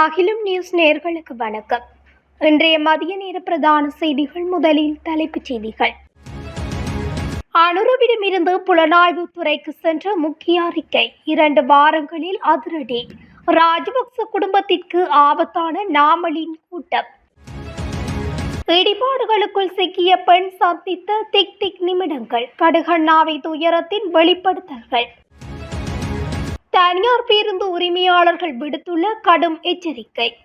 அகிலம் நியூஸ் நேர்களுக்கு வணக்கம். இன்றைய மதிய நேர பிரதான செய்திகள் முதலில் தலைப்புச் செய்திகள். அனுரவிடமிருந்து புலனாய்வு துறைக்கு சென்ற முக்கிய அறிக்கை. இரண்டு வாரங்களில் அதிரடி. ராஜபக்ச குடும்பத்திற்கு ஆபத்தான நாமலின் கூட்டம். இடிபாடுகளுக்குள் சிக்கிய பெண் சந்தித்த திக் திக் நிமிடங்கள். கடுகண்ணாவை துயரத்தின் வெளிப்படுத்தல்கள். தனியார் பேருந்து உரிமையாளர்கள் விடுத்துள்ள கடும் எச்சரிக்கை.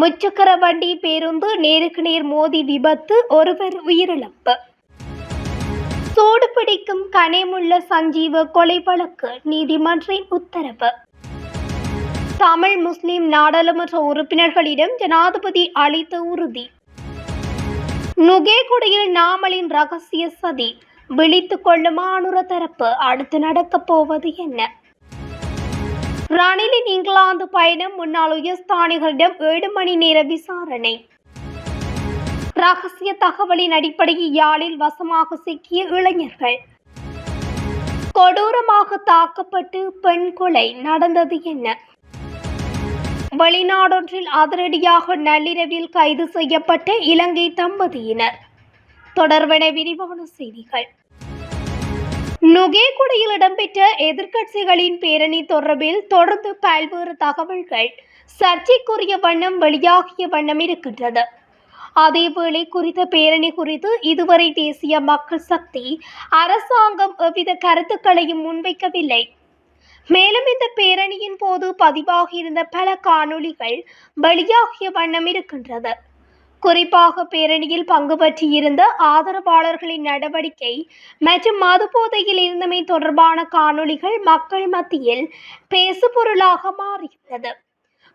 முச்சக்கர வண்டி பேருந்து நேருக்கு நேர் மோதி விபத்து ஒருவர் உயிரிழப்பு. சூடு பிடிக்கும் கனேமுள்ள சஞ்சீவ கொலை வழக்கு நீதிமன்றின் உத்தரவு. தமிழ் முஸ்லிம் நாடாளுமன்ற உறுப்பினர்களிடம் ஜனாதிபதி அளித்த உறுதி. நுகேகுடியில் நாமலின் ரகசிய சதி விழித்து கொள்ளும் ஆணுர தரப்பு அடுத்து நடக்கப் போவது என்ன? ரணிலின் இங்கிலாந்து பயணம் முன்னாள் உயர்ஸ்தானிகளிடம் ஏழு மணி நேர விசாரணை. ரகசிய தகவலின் அடிப்படையில் யாழில் வசமாக சிக்கிய இளைஞர்கள். கொடூரமாக தாக்கப்பட்டு பெண் கொலை நடந்தது என்ன? வெளிநாடொன்றில் அதிரடியாக நள்ளிரவில் கைது செய்யப்பட்ட இலங்கை தம்பதியினர். தொடர்பென விரிவான செய்திகள். நுகேகுடியில் இடம்பெற்ற எதிர்க்கட்சிகளின் பேரணி தொடர்பில் தொடர்ந்து பல்வேறு தகவல்கள் சர்ச்சைக்குரிய வண்ணம் வெளியாகிய வண்ணம் இருக்கின்றது. அதேவேளை குறித்த பேரணி குறித்து இதுவரை தேசிய மக்கள் சக்தி அரசாங்கம் எவ்வித கருத்துக்களையும் முன்வைக்கவில்லை. மேலும் இந்த பேரணியின் போது பதிவாகியிருந்த பல காணொளிகள் வெளியாகிய வண்ணம் இருக்கின்றது. குறிப்பாக பேரணியில் பங்கு பற்றியிருந்த ஆதரவாளர்களின் நடவடிக்கை மற்றும் மதுபோதையில் இருந்தமை தொடர்பான காணொளிகள் மக்கள் மத்தியில் பேசுபொருளாக மாறியுள்ளது.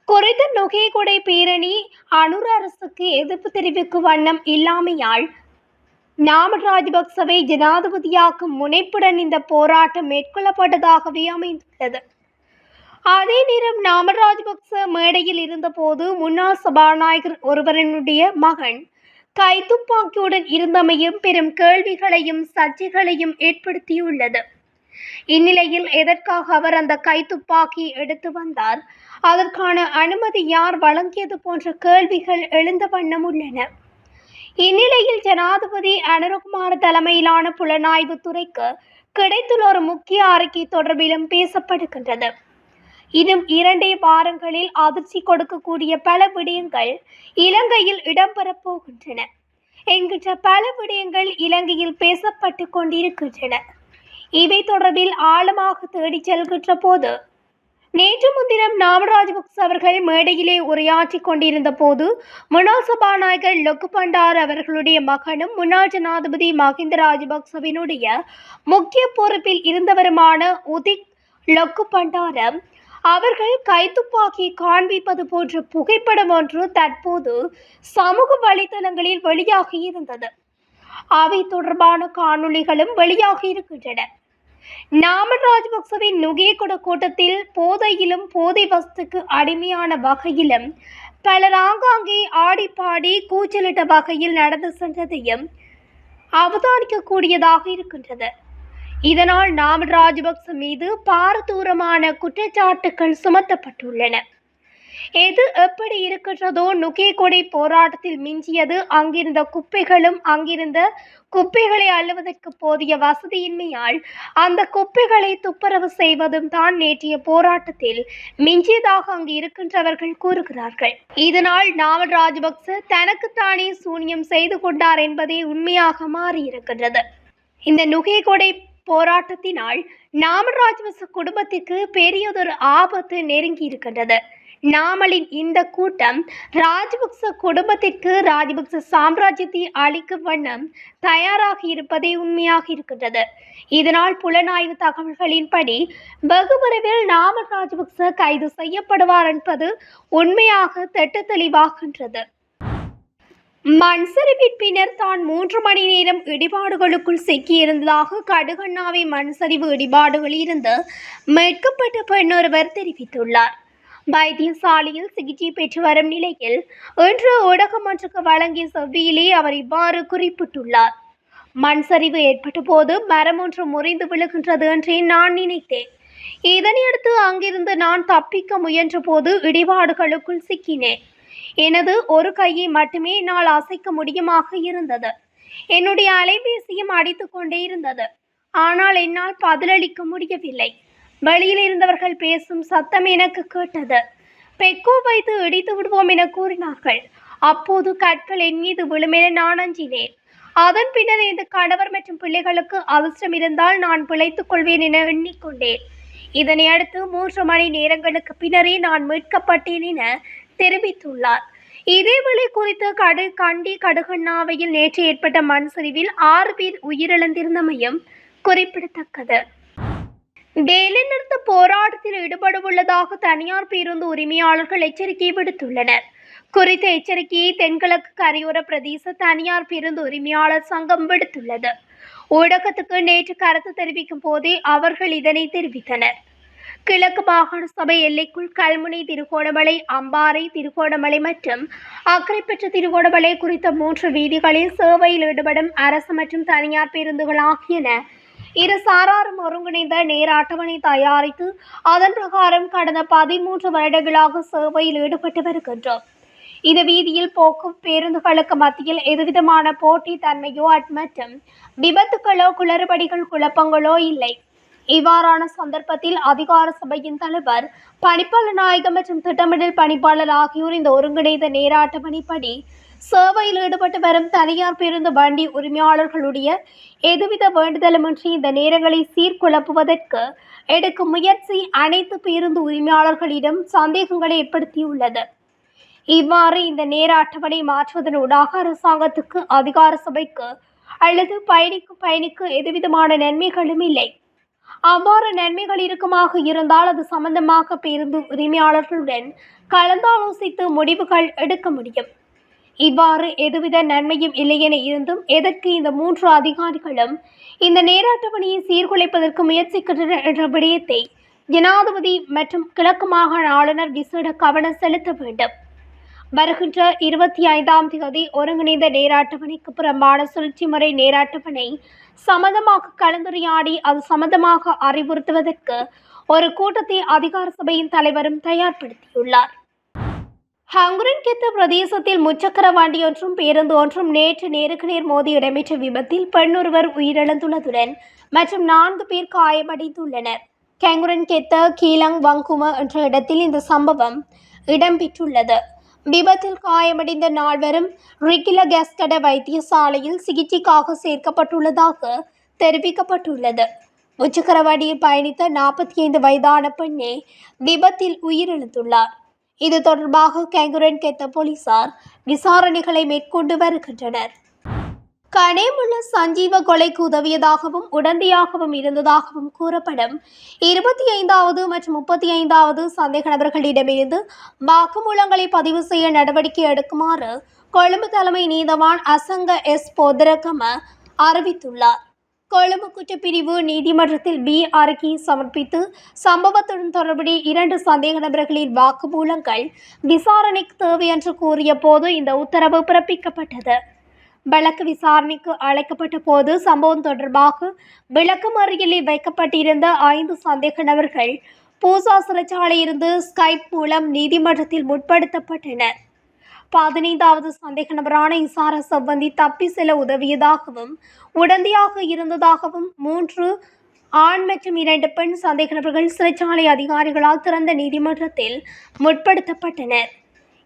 குறித்த நுகேகுடை பேரணி அனுர் அரசுக்கு எதிர்ப்பு தெரிவிக்கும் வண்ணம் இல்லாமையால் நாம ராஜபக்சவை ஜனாதிபதியாக்கும் முனைப்புடன் இந்த போராட்டம் மேற்கொள்ளப்பட்டதாகவே அமைந்துள்ளது. அதே நேரம் நாம ராஜபக்ச மேடையில் இருந்தபோது முன்னாள் சபாநாயகர் ஒருவரனுடைய மகன் கைத்துப்பாக்கியுடன் இருந்தமையும் பெரும் கேள்விகளையும் சர்ச்சைகளையும் ஏற்படுத்தியுள்ளது. இந்நிலையில் எதற்காக அவர் அந்த கைத்துப்பாக்கி எடுத்து வந்தார்? அதற்கான அனுமதி யார் வழங்கியது போன்ற கேள்விகள் எழுந்த வண்ணம் உள்ளன. இந்நிலையில் ஜனாதிபதி அனுரகுமார் தலைமையிலான புலனாய்வு துறைக்கு கிடைத்துள்ள ஒரு முக்கிய அறிக்கை தொடர்பிலும் பேசப்படுகின்றது. இன்னும் இரண்டே வாரங்களில் அதிர்ச்சி கொடுக்கக்கூடிய பல விடயங்கள் இலங்கையில் இடம்பெறப் போகின்றன. என்கின்ற பல விடயங்கள் இலங்கையில் பேசப்பட்டு கொண்டிருக்கின்றன. இவை தொடர்பில் ஆழமாக தேடிச் செல்கின்ற போது நேற்று முன்தினம் நாம அவர்கள் மேடையிலே உரையாற்றிக் கொண்டிருந்த போது முன்னாள் சபாநாயகர் லொக்கு பண்டார் அவர்களுடைய மகனும் முன்னாள் ஜனாதிபதி மஹிந்த ராஜபக்சவினுடைய முக்கிய பொறுப்பில் இருந்தவருமான உதிக் லொக்கு பண்டாரம் அவர்கள் கைத்துப்பாக்கி காண்பிப்பது போன்ற புகைப்படம் ஒன்று தற்போது சமூக வலைதளங்களில் வெளியாகி இருந்தது. அவை தொடர்பான காணொளிகளும் வெளியாகி இருக்கின்றன. நாமல் ராஜபக்சவின் நுகேகுட கூட்டத்தில் போதையிலும் போதை வஸ்துக்கு அடிமையான வகையிலும் பலர் ஆங்காங்கே ஆடி பாடி கூச்சலிட்ட வகையில் நடந்து சென்றதையும் அவதானிக்கக்கூடியதாக இருக்கின்றது. இதனால் நாமல் ராஜபக்ச மீது பாரதூரமான குற்றச்சாட்டுகள் சுமத்தப்பட்டுள்ளன. எது எப்படி இருக்கின்றதோ நுகேகொடை போராட்டத்தில் மிஞ்சியது அங்கிருந்த குப்பைகளும் அங்கிருந்த குப்பைகளை அள்ளுவதற்கு போதிய வசதியின்மையால் அந்த குப்பைகளை துப்புரவு செய்வதும் தான் நேற்றைய போராட்டத்தில் மிஞ்சியதாக அங்கு இருக்கின்றவர்கள் கூறுகிறார்கள். இதனால் நாவல் ராஜபக்ச தனக்குத்தானே சூனியம் செய்து கொண்டார் என்பதே உண்மையாக மாறியிருக்கின்றது. இந்த நுகேகொடை போராட்டத்தினால் நாமராஜ்வச குடும்பத்திற்கு பெரியதொரு ஆபத்து நெருங்கி இருக்கின்றது. நாமலின் இந்த கூட்டம் ராஜபக்ச குடும்பத்திற்கு ராஜபக்ச சாம்ராஜ்யத்தை அளிக்கும் வண்ணம் தயாராக இருப்பதே உண்மையாக இருக்கின்றது. இதனால் புலனாய்வு தகவல்களின்படி வெகு விரைவில் நாமல் ராஜபக்ச கைது செய்யப்படுவார் என்பது உண்மையாக தெட்டு தெளிவாகின்றது மண் சரிவின் பின்னர் தான் மூன்று மணி நேரம் இடிபாடுகளுக்குள் சிக்கியிருந்ததாக கடுகண்ணாவை மண் சரிவு இடிபாடுகளில் இருந்து மீட்கப்பட்ட பெண்ணொருவர் தெரிவித்துள்ளார். வைத்தியசாலையில் சிகிச்சை பெற்று வரும் நிலையில் இன்று ஊடகம் ஒன்றுக்கு வழங்கிய செவ்வியிலே அவர் இவ்வாறு குறிப்பிட்டுள்ளார். மண் சரிவு ஏற்பட்ட போது மரம் ஒன்று முறிந்து விழுகின்றது என்றே நான் நினைத்தேன். இதனையடுத்து அங்கிருந்து நான் தப்பிக்க முயன்றபோது இடிபாடுகளுக்குள் சிக்கினேன். எனது ஒரு கையை மட்டுமே என்னால் அசைக்க முடியுமாக இருந்தது. என்னுடைய அலைபேசியும் அடித்து கொண்டே இருந்தது. ஆனால் என்னால் பதிலளிக்க முடியவில்லை. வெளியில் இருந்தவர்கள் பேசும் சத்தம் எனக்கு கேட்டது. பெக்கோ வைத்து இடித்து விடுவோம் என கூறினார்கள். அப்போது கற்கள் என் மீது விழுமென நான் அஞ்சினேன். அதன் பின்னர் எனது கணவர் மற்றும் பிள்ளைகளுக்கு அவசரம் இருந்தால் நான் பிழைத்துக் கொள்வேன் என எண்ணிக்கொண்டேன். இதனை அடுத்து மூன்று மணி நேரங்களுக்கு பின்னரே நான் மீட்கப்பட்டேன் என தெரிவித்துள்ளார். இதேவேளை குறித்த கடு கண்டி கடுகண்ணாவையில் நேற்று ஏற்பட்ட மண் சரிவில் ஆறு பேர் உயிரிழந்திருந்தமையும் குறிப்பிடத்தக்கது. வேலை நிறுத்த போராட்டத்தில் ஈடுபடவுள்ளதாக தனியார் பேருந்து உரிமையாளர்கள் எச்சரிக்கை விடுத்துள்ளனர். குறித்த எச்சரிக்கையை தென்கிழக்கு கரையோர பிரதேச தனியார் பேருந்து உரிமையாளர் சங்கம் விடுத்துள்ளது. ஊடகத்துக்கு நேற்று கருத்து தெரிவிக்கும் போதே அவர்கள் இதனை தெரிவித்தனர். கிழக்கு மாகாண சபை எல்லைக்குள் கல்முனை திருகோணமலை அம்பாறை திருகோணமலை மற்றும் அக்கரைப்பற்ற திருகோணமலை குறித்த மூன்று வீதிகளில் சேவையில் ஈடுபடும் அரசு மற்றும் தனியார் பேருந்துகள் ஆகியன இரு சாராரும் ஒருங்கிணைந்த நேர அட்டவணை தயாரித்து அதன் பிரகாரம் கடந்த பதிமூன்று வருடங்களாக சேவையில் ஈடுபட்டு வருகின்றோம். இந்த வீதியில் போக்கும் பேருந்துகளுக்கு மத்தியில் எதுவிதமான போட்டி தன்மையோ அட் மற்றும் விபத்துக்களோ குளறுபடிகள் குழப்பங்களோ இல்லை. இவ்வாறான சந்தர்ப்பத்தில் அதிகார சபையின் தலைவர் பணிப்பாளர் நாயகம் மற்றும் திட்டமிடல் பணிப்பாளர் ஆகியோர் இந்த ஒருங்கிணைந்த நேர அட்டவணைப்படி சேவையில் ஈடுபட்டு வரும் தனியார் பேருந்து வண்டி உரிமையாளர்களுடைய எதுவித வேண்டுதலுமின்றி இந்த நேரங்களை சீர்குழப்புவதற்கு எடுக்கும் முயற்சி அனைத்து பேருந்து உரிமையாளர்களிடம் சந்தேகங்களை ஏற்படுத்தியுள்ளது. இவ்வாறு இந்த நேர அட்டவணை மாற்றுவதனூடாக அரசாங்கத்துக்கு அதிகார சபைக்கு அல்லது பயணிக்கும் பயணிக்கு எதுவிதமான நன்மைகளும் இல்லை. அவ்வாறு நன்மைகள் இருக்குமாக இருந்தால் அது சம்பந்தமாக பேருந்து உரிமையாளர்களுடன் கலந்தாலோசித்து முடிவுகள் எடுக்க முடியும். இவ்வாறு எதுவித நன்மையும் இல்லையென இருந்தும் எதற்கு இந்த மூன்று அதிகாரிகளும் இந்த நேர அட்டவணையை சீர்குலைப்பதற்கு முயற்சிக்கின்றனர் என்ற விடயத்தை ஜனாதிபதி மற்றும் கிழக்கு மாகாண ஆளுநர் விசேட கவனம் செலுத்த வேண்டும். வருகின்ற இருபத்தி ஐந்தாம் தேதி ஒருங்கிணைந்த நேராட்டவணைக்கு புறம்பான சுழற்சி முறை நேராட்டவணை சம்பந்தமாக கலந்துரையாடி அது சம்பந்தமாக அறிவுறுத்துவதற்கு ஒரு கூட்டத்தை அதிகார சபையின் தலைவரும் தயார்படுத்தியுள்ளார். ஹங்குரன்கெத்து பிரதேசத்தில் முச்சக்கர வண்டி ஒன்றும் பேருந்து ஒன்றும் நேற்று நேருக்கு நேர் மோதி இடம்பெற்ற விபத்தில் பெண்ணொருவர் உயிரிழந்துள்ளதுடன் மற்றும் நான்கு பேர் காயமடைந்துள்ளனர். கேங்குரன்கெத்த கீலங் வங்கும என்ற இடத்தில் இந்த சம்பவம் இடம்பெற்றுள்ளது. விபத்தில் காயமடைந்த நால்வரும் ரிகில கேஸ்கட வைத்தியசாலையில் சிகிச்சைக்காக சேர்க்கப்பட்டுள்ளதாக தெரிவிக்கப்பட்டுள்ளது. முச்சக்கர வண்டியில் பயணித்த நாற்பத்தி ஐந்து வயதான பெண்ணே விபத்தில் உயிரிழந்துள்ளார். இது தொடர்பாக கேங்குரன் கேத்த போலீசார் விசாரணைகளை மேற்கொண்டு வருகின்றனர். கனேமுள்ள சஞ்சீவ கொலைக்கு உதவியதாகவும் உடந்தையாகவும் இருந்ததாகவும் கூறப்படும். இருபத்தி ஐந்தாவது மற்றும் முப்பத்தி ஐந்தாவது சந்தேக நபர்களிடமிருந்து வாக்குமூலங்களை பதிவு செய்ய நடவடிக்கை எடுக்குமாறு கொழும்பு தலைமை நீதவான் அசங்க எஸ். போதரகம அறிவித்துள்ளார். கொழும்பு குற்றப்பிரிவு நீதிமன்றத்தில் பி. அறிக்கை சமர்ப்பித்து சம்பவத்துடன் தொடர்புடைய இரண்டு சந்தேக நபர்களின் வாக்குமூலங்கள் விசாரணைக்கு தேவை என்று கூறிய போது இந்த உத்தரவு பிறப்பிக்கப்பட்டது. வழக்கு விசாரணைக்கு அழைக்கப்பட்ட போது சம்பவம் தொடர்பாக விளக்கமறியலில் வைக்கப்பட்டிருந்த ஐந்து சந்தேக நபர்கள் பூசா சிறைச்சாலையிலிருந்து ஸ்கைப் மூலம் நீதிமன்றத்தில் முற்படுத்தப்பட்டனர். பதினைந்தாவது சந்தேக நபரான இசார சம்பந்தி தப்பி செல்ல உதவியதாகவும் உடந்தையாக இருந்ததாகவும் மூன்று ஆண் மற்றும் இரண்டு பெண் சந்தேக நபர்கள் சிறைச்சாலை அதிகாரிகளால் திறந்த நீதிமன்றத்தில் முற்படுத்தப்பட்டனர்.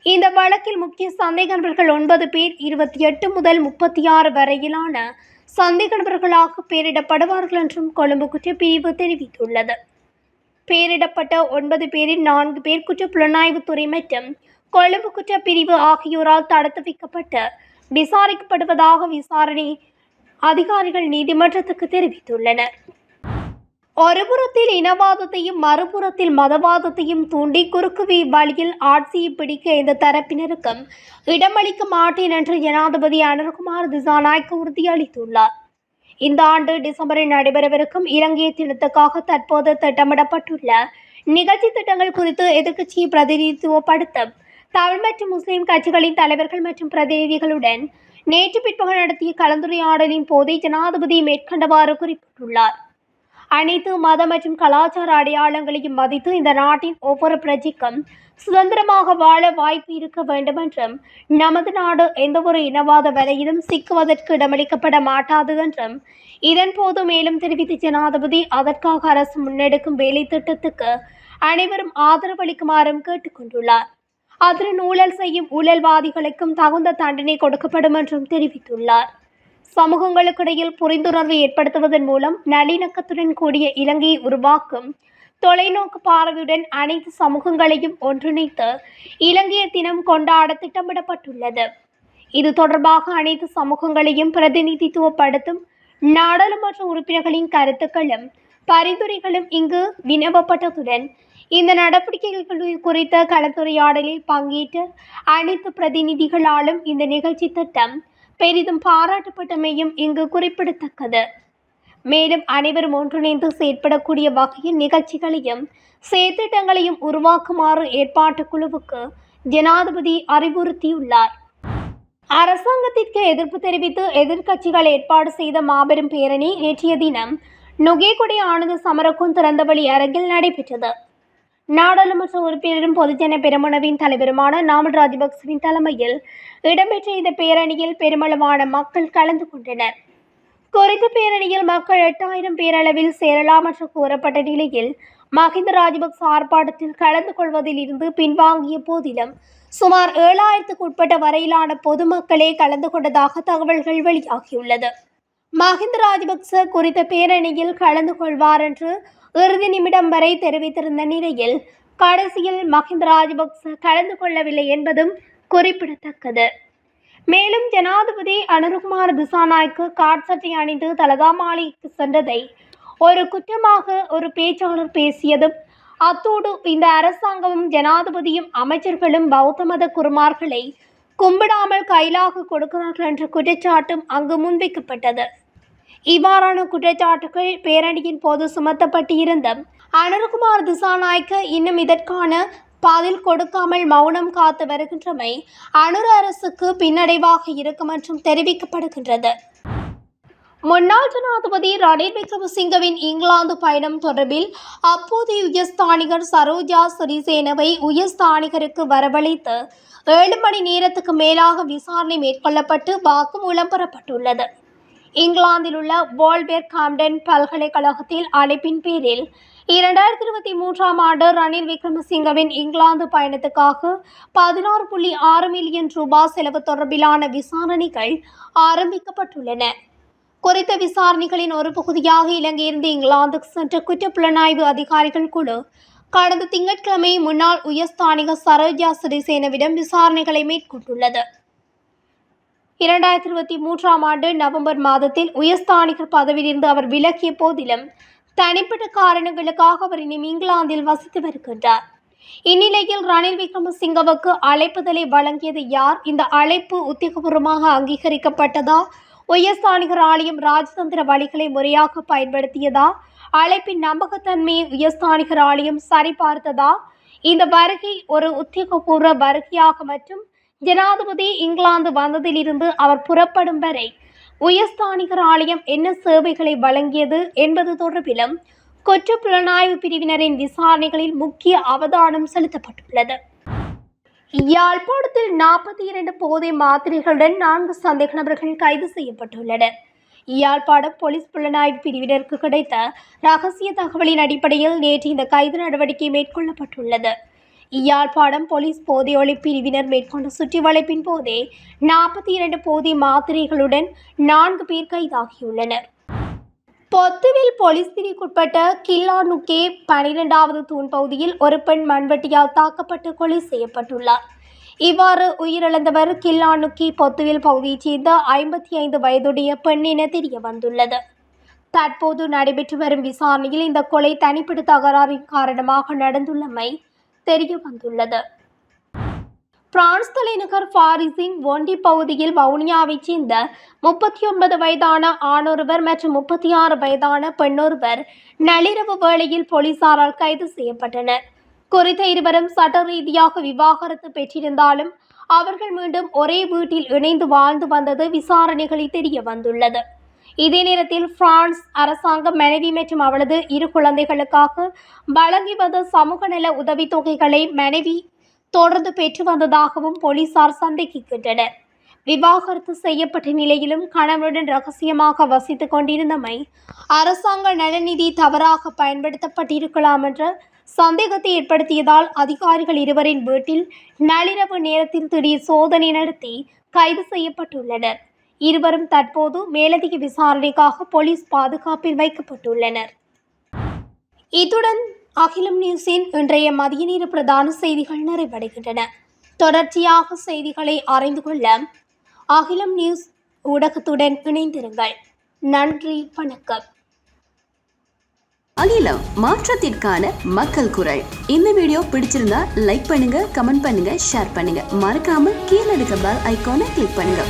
இந்த வழக்கில் முக்கிய சந்தேக நபர்கள் ஒன்பது பேர் இருபத்தி எட்டு முதல் முப்பத்தி ஆறு வரையிலான சந்தேக நபர்களாக பெயரிடப்படுவார்கள் என்றும் கொழும்பு குற்றப்பிரிவு தெரிவித்துள்ளது. பெயரிடப்பட்ட ஒன்பது பேரில் நான்கு பேர் குற்றப்புலனாய்வுத்துறை மற்றும் கொழும்பு குற்றப்பிரிவு ஆகியோரால் தடுத்து வைக்கப்பட்டு விசாரிக்கப்படுவதாக விசாரணை அதிகாரிகள் நீதிமன்றத்துக்கு தெரிவித்துள்ளனர். ஒருபுறத்தில் இனவாதத்தையும் மறுபுறத்தில் மதவாதத்தையும் தூண்டி குறுக்கு வழியில் ஆட்சியை பிடிக்க இந்த தரப்பினருக்கும் இடமளிக்க மாட்டேன் என்று ஜனாதிபதி அனுர்குமார் திசாநாய்க்கு உறுதியளித்துள்ளார் இந்த ஆண்டு டிசம்பரில் நடைபெறவிருக்கும் இலங்கை தினத்துக்காக தற்போது திட்டமிடப்பட்டுள்ள நிகழ்ச்சி திட்டங்கள் குறித்து எதிர்க்கட்சியை பிரதிநிதித்துவப்படுத்தும் தமிழ் மற்றும் முஸ்லிம் கட்சிகளின் தலைவர்கள் மற்றும் பிரதிநிதிகளுடன் நேற்று பிற்பகல் நடத்திய கலந்துரையாடலின் போதே ஜனாதிபதி மேற்கண்டவாறு குறிப்பிட்டுள்ளார். அனைத்து மத மற்றும் கலாச்சார அடையாளங்களையும் மதித்து இந்த நாட்டின் ஒவ்வொரு பிரஜைக்கும் சுதந்திரமாக வாழ வாய்ப்பு இருக்க வேண்டும் என்றும் நமது நாடு எந்தவொரு இனவாத வரையிலும் சிக்குவதற்கு இடமளிக்கப்பட மாட்டாது என்றும் இதன்போது மேலும் தெரிவித்த ஜனாதிபதி அதற்காக அரசு முன்னெடுக்கும் வேலை திட்டத்துக்கு அனைவரும் ஆதரவளிக்குமாறும் கேட்டுக்கொண்டுள்ளார் அதில் ஊழல் செய்யும் ஊழல்வாதிகளுக்கும் தகுந்த தண்டனை கொடுக்கப்படும் என்றும் தெரிவித்துள்ளார். சமூகங்களுக்கிடையில் புரிந்துணர்வை ஏற்படுத்துவதன் மூலம் நல்லிணக்கத்துடன் கூடிய இலங்கையை உருவாக்கும் தொலைநோக்கு பார்வையுடன் அனைத்து சமூகங்களையும் ஒன்றிணைத்து இலங்கைய தினம் கொண்டாட திட்டமிடப்பட்டுள்ளது. இது தொடர்பாக அனைத்து சமூகங்களையும் பிரதிநிதித்துவப்படுத்தும் நாடாளுமன்ற உறுப்பினர்களின் கருத்துக்களும் பரிந்துரைகளும் இங்கு வினவப்பட்டதுடன் இந்த நடவடிக்கைகள் குறித்த கலந்துரையாடலில் பங்கேற்ற அனைத்து பிரதிநிதிகளாலும் இந்த நிகழ்ச்சி திட்டம் பெரிதும் பாராட்டப்பட்டமையும் இங்கு குறிப்பிடத்தக்கது. மேலும் அனைவரும் ஒன்றிணைந்து செயற்படக்கூடிய வகையில் நிகழ்ச்சிகளையும் செயற்திட்டங்களையும் உருவாக்குமாறு ஏற்பாட்டு குழுவுக்கு ஜனாதிபதி அறிவுறுத்தியுள்ளார். அரசாங்கத்திற்கு எதிர்ப்பு தெரிவித்து எதிர்க்கட்சிகள் ஏற்பாடு செய்த மாபெரும் பேரணி நேற்றைய தினம் நுகேகுடி ஆனந்த சமரக்கும் திறந்தவழி அரங்கில் நடைபெற்றது. நாடாளுமன்ற உறுப்பினரும் பொதுஜன பெருமனவின் தலைவருமான நாமல் ராஜபக்சவின் தலைமையில் இடம்பெற்ற இந்த பேரணியில் பெருமளவான மக்கள் கலந்து கொண்டனர். குறித்த பேரணியில் மக்கள் எட்டாயிரம் பேரளவில் சேரலாம் என்று கூறப்பட்ட நிலையில் மஹிந்த ராஜபக்ச ஆர்ப்பாட்டத்தில் கலந்து கொள்வதில் இருந்து பின்வாங்கிய போதிலும் சுமார் ஏழாயிரத்துக்கு உட்பட்ட வரையிலான பொதுமக்களே கலந்து கொண்டதாக தகவல்கள் வெளியாகியுள்ளது. மஹிந்த ராஜபக்ச குறித்த பேரணியில் கலந்து கொள்வார் என்று இறுதி நிமிடம் வரை தெரிவித்திருந்த நிலையில் கடைசியில் மஹிந்த ராஜபக்ச கலந்து கொள்ளவில்லை என்பதும் குறிப்பிடத்தக்கது. மேலும் ஜனாதிபதி அனுருகுமார் திசாநாய்க்கு காட்சட்டை அணிந்து தலதா மாளிகைக்கு சென்றதை ஒரு குற்றமாக ஒரு பேச்சாளர் பேசியதும் அத்தோடு இந்த அரசாங்கமும் ஜனாதிபதியும் அமைச்சர்களும் பௌத்த மத குருமார்களை கும்பிடாமல் கைலாக கொடுக்கிறார்கள் என்ற குற்றச்சாட்டும் அங்கு முன்வைக்கப்பட்டது. இவ்வாறான குற்றச்சாட்டுகள் பேரணியின் போது சுமத்தப்பட்டிருந்த அனுர்குமார் திசாநாயக்க இன்னும் இதற்கான பதில் கொடுக்காமல் மௌனம் காத்து வருகின்றமை அனுர அரசுக்கு பின்னடைவாக இருக்கும் என்றும் தெரிவிக்கப்படுகின்றது. முன்னாள் ஜனாதிபதி ரணில் விக்ரமசிங்கவின் இங்கிலாந்து பயணம் தொடர்பில் அப்போதைய உயர்ஸ்தானிகர் சரோஜா சிறிசேனவை உயர்ஸ்தானிகருக்கு வரவழைத்து ஏழு மணி நேரத்துக்கு மேலாக விசாரணை மேற்கொள்ளப்பட்டு வாக்குமூலம் பெறப்பட்டுள்ளது. இங்கிலாந்தில் உள்ள வால்பேர் காம்டன் பல்கலைக்கழகத்தில் அழைப்பின் பேரில் இரண்டாயிரத்தி இருபத்தி மூன்றாம் ஆண்டு ரணில் விக்ரமசிங்கவின் இங்கிலாந்து பயணத்துக்காக பதினாறு புள்ளி ஆறு மில்லியன் ரூபாய் செலவு தொடர்பிலான விசாரணைகள் ஆரம்பிக்கப்பட்டுள்ளன. குறித்த விசாரணைகளின் ஒரு பகுதியாக இலங்கையிலிருந்து இங்கிலாந்துக்கு சென்ற குற்றப்புலனாய்வு அதிகாரிகள் குழு கடந்த திங்கட்கிழமை முன்னாள் உயர்ஸ்தானிக சரோஜா சிறிசேனவிடம் விசாரணைகளை மேற்கொண்டுள்ளது. இரண்டாயிரத்தி இருபத்தி மூன்றாம் ஆண்டு நவம்பர் மாதத்தில் உயர்ஸ்தானிகர் பதவியிலிருந்து அவர் விலகிய போதிலும் தனிப்பட்ட காரணங்களுக்காக அவர் இனி இங்கிலாந்தில் வசித்து வருகின்றார். இந்நிலையில் ரணில் விக்ரமசிங்கவுக்கு அழைப்புதலை வழங்கியது யார்? இந்த அழைப்பு உத்தியோகபூர்வமாக அங்கீகரிக்கப்பட்டதா? உயர்ஸ்தானிகர் ஆலயம் ராஜதந்திர வழிகளை முறையாக பயன்படுத்தியதா? அழைப்பின் நம்பகத்தன்மையை உயர்ஸ்தானிகர் ஆலயம் சரிபார்த்ததா? இந்த வருகை ஒரு உத்தியோகபூர்வ வருகையாக மற்றும் ஜனாதிபதி இங்கிலாந்து வந்ததிலிருந்து அவர் புறப்படும் வரை உயர்ஸ்தானிகர் ஆலயம் என்ன சேவைகளை வழங்கியது என்பது தொடர்பிலும் குற்றப்புலனாய்வு பிரிவினரின் விசாரணைகளில் முக்கிய அவதானம் செலுத்தப்பட்டுள்ளது. யாழ்ப்பாணத்தில் நாற்பத்தி இரண்டு போதை மாத்திரைகளுடன் நான்கு சந்தேக நபர்கள் கைது செய்யப்பட்டுள்ளனர். யாழ்ப்பாணம் போலீஸ் புலனாய்வு பிரிவினருக்கு கிடைத்த ரகசிய தகவலின் அடிப்படையில் நேற்று இந்த கைது நடவடிக்கை மேற்கொள்ளப்பட்டுள்ளது. யாழ்ப்பாணம் போலீஸ் போதையொழி பிரிவினர் மேற்கொண்ட சுற்றி வளைப்பின் போதே நாற்பத்தி இரண்டு போதை மாத்திரைகளுடன் நான்கு பேர் கைதாகியுள்ளனர். பொத்துவில் போலீஸ் பிரிவுக்குட்பட்ட கில்லானுக்கே பனிரெண்டாவது தூண் பகுதியில் ஒரு பெண் மண்வெட்டியால் தாக்கப்பட்டு கொலை செய்யப்பட்டுள்ளார். இவ்வாறு உயிரிழந்தவர் கில்லானுக்கி பொத்துவில் பகுதியைச் சேர்ந்த ஐம்பத்தி ஐந்து வயதுடைய பெண் என தெரிய வந்துள்ளது. தற்போது நடைபெற்று வரும் விசாரணையில் இந்த கொலை தனிப்பட்ட தகராறின் காரணமாக நடந்துள்ளமை தெரிய வந்துள்ளது பிரான்ஸ் தலைநகர் பாரிஸின் ஒண்டி பகுதியில் வவுனியாவைச் சேர்ந்த முப்பத்தி ஒன்பது வயதான ஆணொருவர் மற்றும் முப்பத்தி ஆறு வயதான பெண்ணொருவர் நள்ளிரவு வேளையில் போலீசாரால் கைது செய்யப்பட்டனர். குறித்த இருவரும் சட்ட ரீதியாக விவாகரத்து பெற்றிருந்தாலும் அவர்கள் மீண்டும் ஒரே வீட்டில் இணைந்து வாழ்ந்து வந்தது விசாரணைகளில் தெரிய வந்துள்ளது இதே நேரத்தில் பிரான்ஸ் அரசாங்கம் மனைவி மற்றும் அவளது இரு குழந்தைகளுக்காக வழங்கி வந்த சமூக நல உதவித்தொகைகளை மனைவி தொடர்ந்து பெற்று வந்ததாகவும் போலீசார் சந்தேகிக்கின்றனர். விவாகரத்து செய்யப்பட்ட நிலையிலும் கணவனுடன் ரகசியமாக வசித்துக் கொண்டிருந்தமை அரசாங்க நலநிதி தவறாக பயன்படுத்தப்பட்டிருக்கலாம் என்ற சந்தேகத்தை ஏற்படுத்தியதால் அதிகாரிகள் இருவரின் வீட்டில் நள்ளிரவு நேரத்தில் திடீர் சோதனை நடத்தி கைது செய்யப்பட்டுள்ளனர். இருவரும் தற்போது மேலதிக விசாரணைக்காக போலீஸ் பாதுகாப்பில் வைக்கப்பட்டுள்ளனர். இத்துடன் அகிலம் நியூஸின் இன்றைய மதிய நேர பிரதான செய்திகள் நிறைவடைகின்றன. தொடர்ச்சியாக செய்திகளை அறிந்து கொள்ள அகிலம் நியூஸ் ஊடகத்துடன் இணைந்திருங்கள். நன்றி வணக்கம். அகிலம் மாற்றத்திற்கான மக்கள் குரல். இந்த வீடியோ பிடிச்சிருந்தா லைக் பண்ணுங்க கமெண்ட் பண்ணுங்க ஷேர் பண்ணுங்க. மறக்காம கீழே இருக்க பெல் ஐக்கானை கிளிக் பண்ணுங்க.